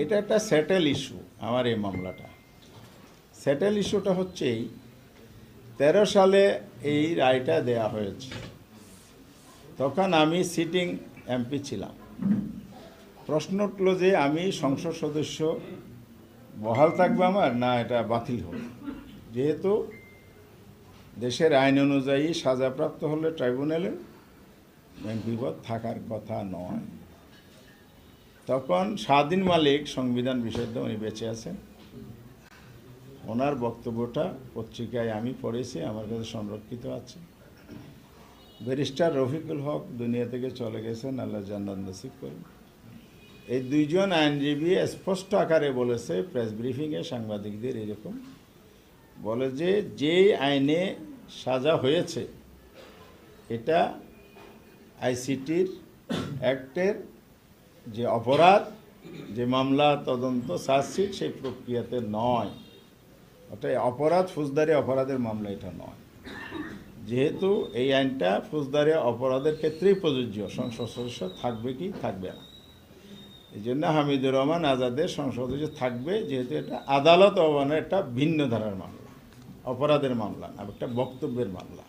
এটা একটা settle issue আমার এই মামলাটা। স্যাটেল ইস্যুটা হচ্ছে এই, তেরো সালে এই রায়টা দেয়া হয়েছে। তখন আমি সিটিং এমপি ছিলাম। প্রশ্ন উঠল যে আমি সংসদ সদস্য, বহাল থাকবে আমার না এটা বাতিল হবে? যেহেতু দেশের আইন অনুযায়ী সাজাপ্রাপ্ত হলে ট্রাইব্যুনালে বিপদ থাকার কথা নয়। তখন স্বাধীন মালিক সংবিধান বিশুদ্ধ উনি বেঁচে আছেন। ওনার বক্তব্যটা পত্রিকায় আমি পড়েছি, আমার কাছে সংরক্ষিত আছে। ব্যারিস্টার রফিকুল হক দুনিয়া থেকে চলে গেছেন, আল্লাহ জান্নাত নসিব করুন। এই দুইজন আইনজীবী স্পষ্ট আকারে বলেছে, প্রেস ব্রিফিংয়ে সাংবাদিকদের এরকম বলে যে যেই আইনে সাজা হয়েছে, এটা আইসিটির অ্যাক্টের যে অপরাধ, যে মামলা, তদন্ত চার্জশিট সেই প্রক্রিয়াতে নয়। ওটা অপরাধ ফৌজদারি অপরাধের মামলা এটা নয়। যেহেতু এই আইনটা ফৌজদারি অপরাধের ক্ষেত্রেই প্রযোজ্য, সংসদ সদস্য থাকবে কি থাকবে না। এই জন্য হামিদুর রহমান আজাদের সংসদ সদস্য থাকবে, যেহেতু এটা আদালত অবমানের একটা ভিন্ন ধারার মামলা, অপরাধের মামলা না, একটা বক্তব্যের মামলা।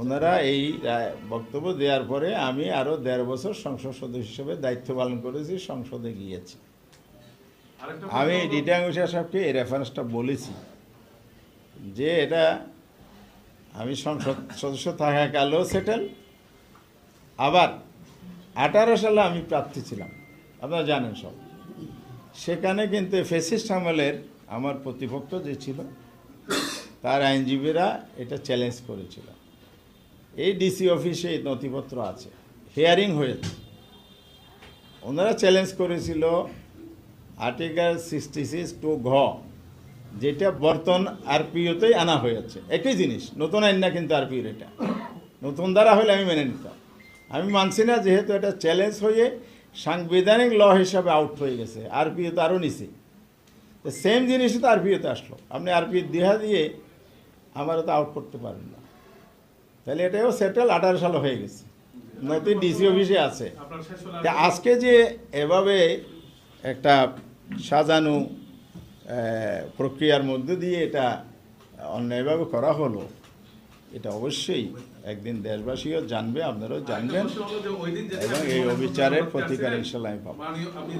ওনারা এই বক্তব্য দেওয়ার পরে আমি আরও দেড় বছর সংসদ সদস্য হিসেবে দায়িত্ব পালন করেছি সংসদে গিয়েছি। আমি রিটার্ন অফিসার সাহেবকে এই রেফারেন্সটা বলেছি যে এটা আমি সংসদ সদস্য থাকাকালেও সেটেল আবার আঠারো সালে আমি প্রার্থী ছিলাম। আপনারা জানেন সব। সেখানে কিন্তু ফেসিস্ট আমলের আমার প্রতিপক্ষ যে ছিল তার আইনজীবীরা এটা চ্যালেঞ্জ করেছিল। এই ডিসি অফিসে এই নথিপত্র আছে। হিয়ারিং হয়েছে। ওনারা চ্যালেঞ্জ করেছিল আর্টিকেল সিক্সটি সিক্স টু ঘ, যেটা বর্তন আরপিওতেই আনা হয়েছে। একই জিনিস, নতুন আইন না কিন্তু আরপিওর এটা। নতুন দ্বারা হলে আমি মেনে নিতাম। আমি মানছি না যেহেতু এটা চ্যালেঞ্জ হয়ে সাংবিধানিক ল হিসাবে আউট হয়ে গেছে। আরপিও তো আরও নিচে। তো সেম জিনিসই তো আরপিওতে আসলো। আপনি আরপিও দেহা দিয়ে আমারও তো আউট করতে পারেন না। তাহলে এটাও সেটেল আঠারো সালে হয়ে গেছে। নতুন ডিসি অফিসে আছে। আজকে যে এভাবে একটা সাজানো প্রক্রিয়ার মধ্যে দিয়ে এটা অন্যায়ভাবে করা হলো এটা অবশ্যই একদিন দেশবাসীও জানবে আপনারাও জানবেন এবং এই অবিচারের প্রতিকার ইনশাল্লাহ আমি